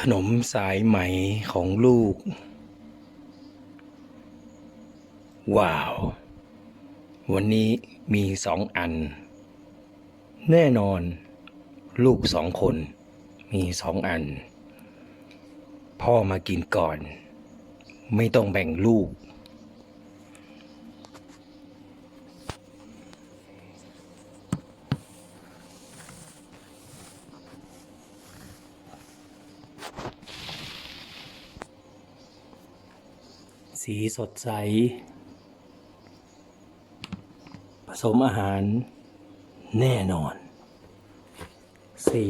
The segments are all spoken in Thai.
ขนมสายไหมของลูก ว้าว วันนี้มีสองอัน แน่นอน ลูกสองคน มีสองอัน พ่อมากินก่อน ไม่ต้องแบ่งลูก สีสดใส ผสมอาหารแน่นอน สี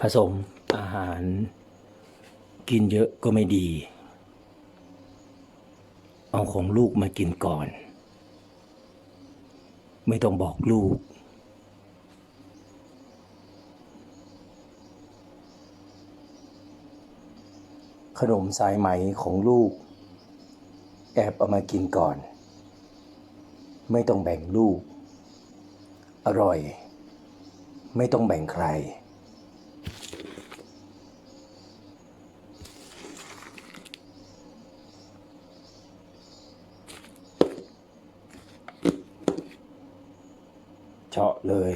ผสมอาหาร กินเยอะก็ไม่ดี เอาของลูกมากินก่อน ไม่ต้องบอกลูกขนมสายไหมของลูก แอบเอามากินก่อน ไม่ต้องแบ่งลูก อร่อย ไม่ต้องแบ่งใคร เจาะเลย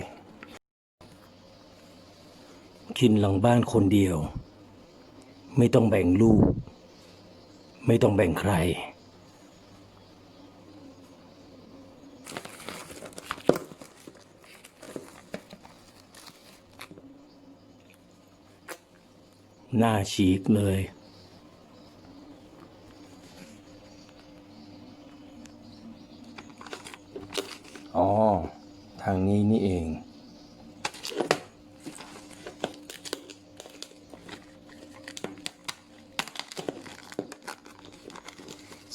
กินหลังบ้านคนเดียว ไม่ต้องแบ่งลูก ไม่ต้องแบ่งใคร หน้าฉีกเลย อ๋อ ทางนี้นี่เอง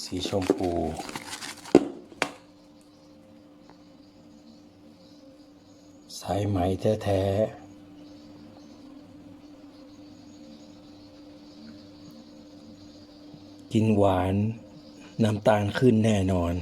สีชมพูสายไหมแท้ๆ กินหวานน้ำตาลขึ้นแน่นอน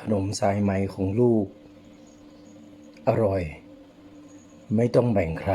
ขนมสายไหมของลูก อร่อย ไม่ต้องแบ่งใคร